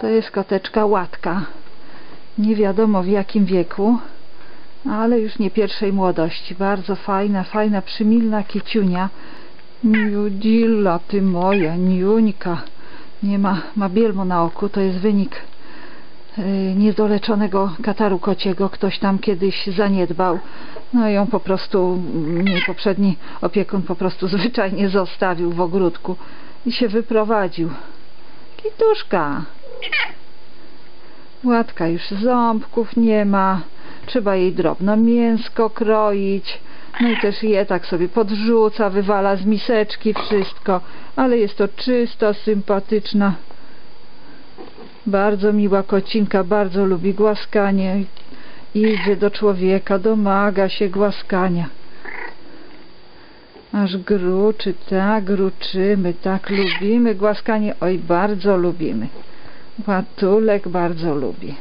To jest koteczka łatka. Nie wiadomo w jakim wieku, ale już nie pierwszej młodości. Bardzo fajna, fajna, przymilna kiciunia. Niudzilla, ty moja, niuńka. Nie ma, ma bielmo na oku, to jest wynik y, niedoleczonego kataru kociego. Ktoś tam kiedyś zaniedbał. No ją po prostu, jej poprzedni opiekun po prostu zwyczajnie zostawił w ogródku i się wyprowadził. Kituszka. Łatka już ząbków nie ma. Trzeba jej drobno mięsko kroić. No i też je tak sobie podrzuca, wywala z miseczki wszystko. Ale jest to czysta, sympatyczna. Bardzo miła kocinka, bardzo lubi głaskanie. Idzie do człowieka, domaga się głaskania. Aż gruczy, tak, gruczymy, tak, lubimy głaskanie, oj, bardzo lubimy. Łatulek bardzo lubi.